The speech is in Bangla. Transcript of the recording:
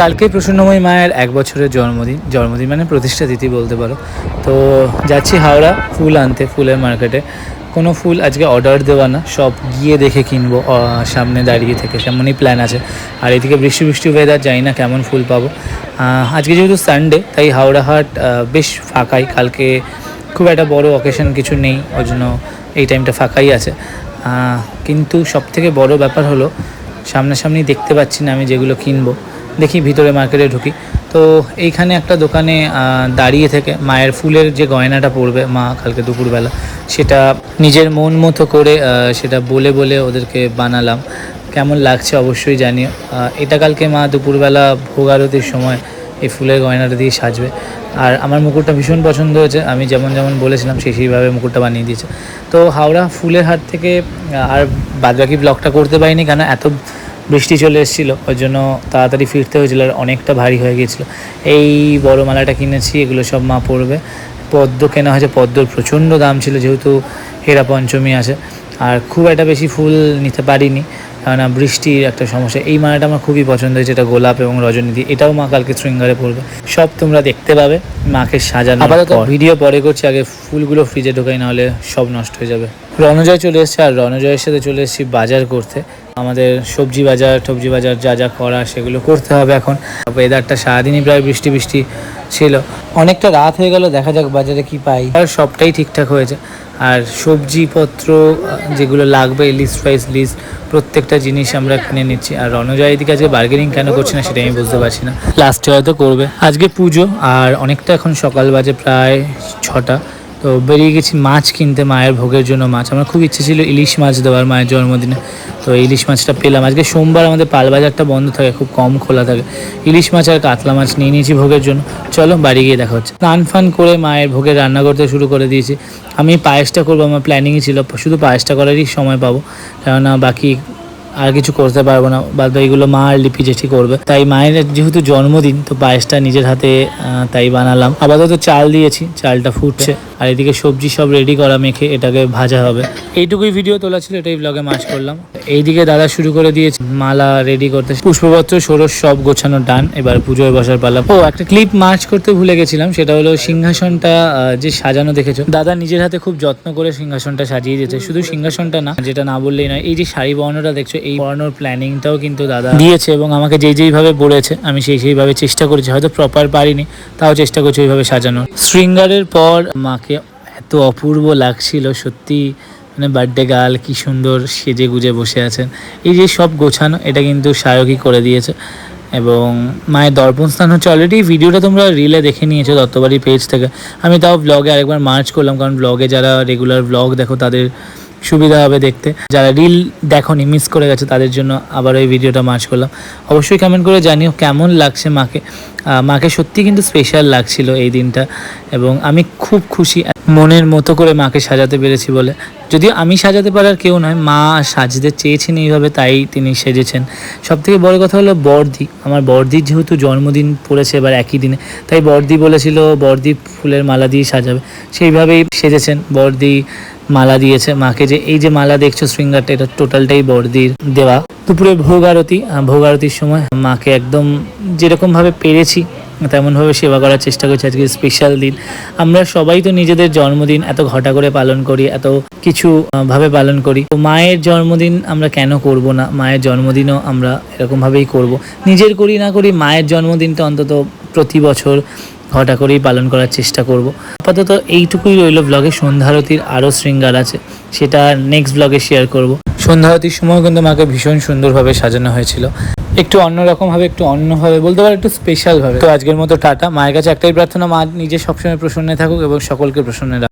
কালকে প্রসন্নময়ী মায়ের এক বছরের জন্মদিন জন্মদিন মানে প্রতিষ্ঠা তিথি বলতে পারো। তো যাচ্ছি হাওড়া, ফুল আনতে, ফুলের মার্কেটে কোনো ফুল আজকে অর্ডার দেওয়া না, সব গিয়ে দেখে কিনবো সামনে দাঁড়িয়ে থেকে, সেমনই প্ল্যান আছে। আর এদিকে বৃষ্টি বৃষ্টি ওয়েদার জানি না কেমন ফুল পাবো। আজকে যেহেতু সানডে তাই হাওড়া হাট বেশ ফাঁকাই। কালকে খুব একটা বড় অকেশন কিছু নেই, ওই জন্য এই টাইমটা ফাঁকাই আছে। কিন্তু সবথেকে বড় ব্যাপার হলো, সামনাসামনি দেখতে পাচ্ছি না আমি যেগুলো কিনবো। দেখি ভিতরে মার্কেটে ঢুকি। তো এইখানে একটা দোকানে দাঁড়িয়ে থেকে মায়ের ফুলের যে গয়নাটা পরবে মা কালকে দুপুরবেলা, সেটা নিজের মন মতো করে সেটা বলে বলে ওদেরকে বানালাম। কেমন লাগছে অবশ্যই জানিও। এটা কালকে মা দুপুরবেলা ভোগ আরতির সময় এই ফুলের গয়নাটা দিয়ে সাজবে। আর আমার মুকুটটা ভীষণ পছন্দ হয়েছে, আমি যেমন যেমন বলেছিলাম সেই সেইভাবে মুকুটটা বানিয়ে দিয়েছে। তো হাওড়া ফুলের হাট থেকে আর বাদবাকি ব্লগটা করতে পারিনি কেন, এত বৃষ্টি চলে এসেছিল ওই জন্য তাড়াতাড়ি ফিরতে হয়েছিল আর অনেকটা ভারী হয়ে গিয়েছিল। এই বড় মালাটা কিনেছি এগুলো সব মা পরবে। পদ্ম কেনা হয়েছে পদ্মর প্রচণ্ড দাম ছিল যেহেতু হেরা পঞ্চমী আছে। আর খুব একটা বেশি ফুল নিতে পারিনি কেননা বৃষ্টির একটা সমস্যা। এই মালাটা আমার খুবই পছন্দ হয়েছে এটা গোলাপ এবং রজনীতি এটাও মা কালকে শৃঙ্গারে পড়বে সব তোমরা দেখতে পাবে মাকে সাজানো আপাতত ভিডিও পরে করছি আগে ফুলগুলো ফ্রিজে ঢোকাই নাহলে সব নষ্ট হয়ে যাবে। রণজয় চলে এসেছে আর রণজয়ের সাথে চলে এসেছি বাজার করতে। আমাদের সবজি বাজার টবজি বাজার যা যা করা সেগুলো করতে হবে এখন। ওয়েদারটা সারাদিনই প্রায় বৃষ্টি বৃষ্টি ছিল। অনেকটা রাত হয়ে গেল, দেখা যাক বাজারে কি পাই। আর সবটাই ঠিকঠাক হয়েছে। আর সবজিপত্র যেগুলো লাগবে লিস্ট প্রাইস লিস্ট প্রত্যেকটা জিনিস আমরা কিনে নিচ্ছি। আর রণজয় এদিকে আজকে বার্গেনিং কেন করছে না সেটা আমি বুঝতে পারছি না। লাস্টে হয়তো করবে। আজকে পুজো, আর অনেকটা এখন সকাল বাজে প্রায় ছটা। তো বেরিয়ে গেছি মাছ কিনতে, মায়ের ভোগের জন্য মাছ। আমার খুব ইচ্ছে ছিল ইলিশ মাছ দেওয়ার মায়ের জন্মদিনে। তো ইলিশ মাছটা পেলাম। আজকে সোমবার আমাদের পাল বাজারটা বন্ধ থাকে, খুব কম খোলা থাকে। ইলিশ মাছ আর কাতলা মাছ নিয়ে নিয়েছি ভোগের জন্য। চলো বাড়ি গিয়ে দেখা হচ্ছে। স্নান ফান করে মায়ের ভোগে রান্না করতে শুরু করে দিয়েছি। আমি পায়েসটা করব, আমার প্ল্যানিংই ছিল, শুধু পায়েসটা করারই সময় পাবো। কেননা বাকি আর কিছু করতে পারব না। বাদ বাকিগুলো মা আর লিপি জেঠি করবে। তাই মায়ের যেহেতু জন্মদিন, তো পায়েসটা নিজের হাতে তাই বানালাম। আপাতত চাল দিয়েছি, চালটা ফুটছে। আর এদিকে সবজি সব রেডি করা মেখে এটাকে ভাজা হবে। এইটুকুই ভিডিও তোলা ছিল, এটাই ব্লগে মাছ করলাম। এইদিকে দাদা শুরু করে দিয়েছে, মালা রেডি করতে। পুষ্পপত্র, ষোড়শ, সব গোছানো ডান এবার পুজোয় বসার পালা। ও, একটা ক্লিপ মার্চ করতে ভুলে গেছিলাম, সেটা হলো সিংহাসনটা যে সাজানো দেখেছ। দাদা নিজের হাতে খুব যত্ন করে সিংহাসনটা সাজিয়ে দিয়েছে। শুধু সিংহাসনটা না, যেটা না বললেই নয়, এই যে শাড়ি বর্ণটা দেখছ এই বর্ণর প্ল্যানিংটাও কিন্তু দাদা দিয়েছে এবং আমাকে যেই যেইভাবে বলেছে আমি সেই সেইভাবে চেষ্টা করেছি হয়তো প্রপার পারিনি তাও চেষ্টা করছি ওইভাবে সাজানো শৃঙ্গারের পর মাকে এত অপূর্ব লাগছিল সত্যি মানে বার্থডে গার্ল কি সুন্দর সেজে গুজে বসে আছেন। এই যে সব গোছানো এটা কিন্তু সায়কই করে দিয়েছে। এবং মায়ের দর্পণ স্থান হচ্ছে অলরেডি ভিডিওটা তোমরা রিলে দেখে নিয়েছো দত্তবাড়ি পেজ থেকে। আমি তাও ব্লগে আরেকবার মার্চ করলাম কারণ ব্লগে যারা রেগুলার ব্লগ দেখো তাদের সুবিধা হবে দেখতে। যারা রিল দেখনি মিস করে গেছে, তাদের জন্য আবার ওই ভিডিওটা মার্চ করলাম। অবশ্যই কমেন্ট করে জানিও কেমন লাগছে মাকে। মাকে সত্যি কিন্তু স্পেশাল লাগছিল এই দিনটা এবং আমি খুব খুশি। মনের মতো করে মাকে সাজাতে পেরেছি বলে। যদিও আমি সাজাতে পারার কেউ নয়, মা সাজতে চেয়েছেন এইভাবে, তাই তিনি সেজেছেন। সব থেকে বড় কথা হলো বর্দি। আমার বর্দির যেহেতু জন্মদিন পড়েছে এবার একই দিনে, তাই বর্দি বলেছিল, বর্দি ফুলের মালা দিয়ে সাজাবে। সেইভাবেই সেজেছেন বর্দি। মালা দিয়েছে মাকে যে, এই যে মালা দেখছ শৃঙ্গারটা, এটা টোটালটাই বর্দির দেওয়া। দুপুরে ভোগ আরতি ভোগ আরতির সময় মাকে একদম যেরকমভাবে পেরেছি তেমনভাবে সেবা করার চেষ্টা করছি আজকে স্পেশাল দিন। আমরা সবাই তো নিজেদের জন্মদিন এত ঘটা করে পালন করি, এত কিছু ভাবে পালন করি। তো মায়ের জন্মদিন আমরা কেন করব না? মায়ের জন্মদিনও আমরা এরকমভাবেই করব। নিজের করি না করি মায়ের জন্মদিনটা অন্তত প্রতি বছর ঘটা করেই পালন করার চেষ্টা করব। আপাতত এইটুকুই রইল ব্লগে সন্ধ্যারতির আরও শৃঙ্গার আছে, সেটা নেক্সট ব্লগে শেয়ার করব। সন্ধ্যারতির সময় কিন্তু মাকে ভীষণ সুন্দরভাবে সাজানো হয়েছিল। একটু অন্যরকমভাবে, একটু অন্যভাবে, বলতে পারো একটু স্পেশালভাবে তো আজকের মতো টাটা। মায়ের কাছে একটাই প্রার্থনা, মা নিজে সবসময় প্রসন্নে থাকুক এবং সকলকে প্রসন্নে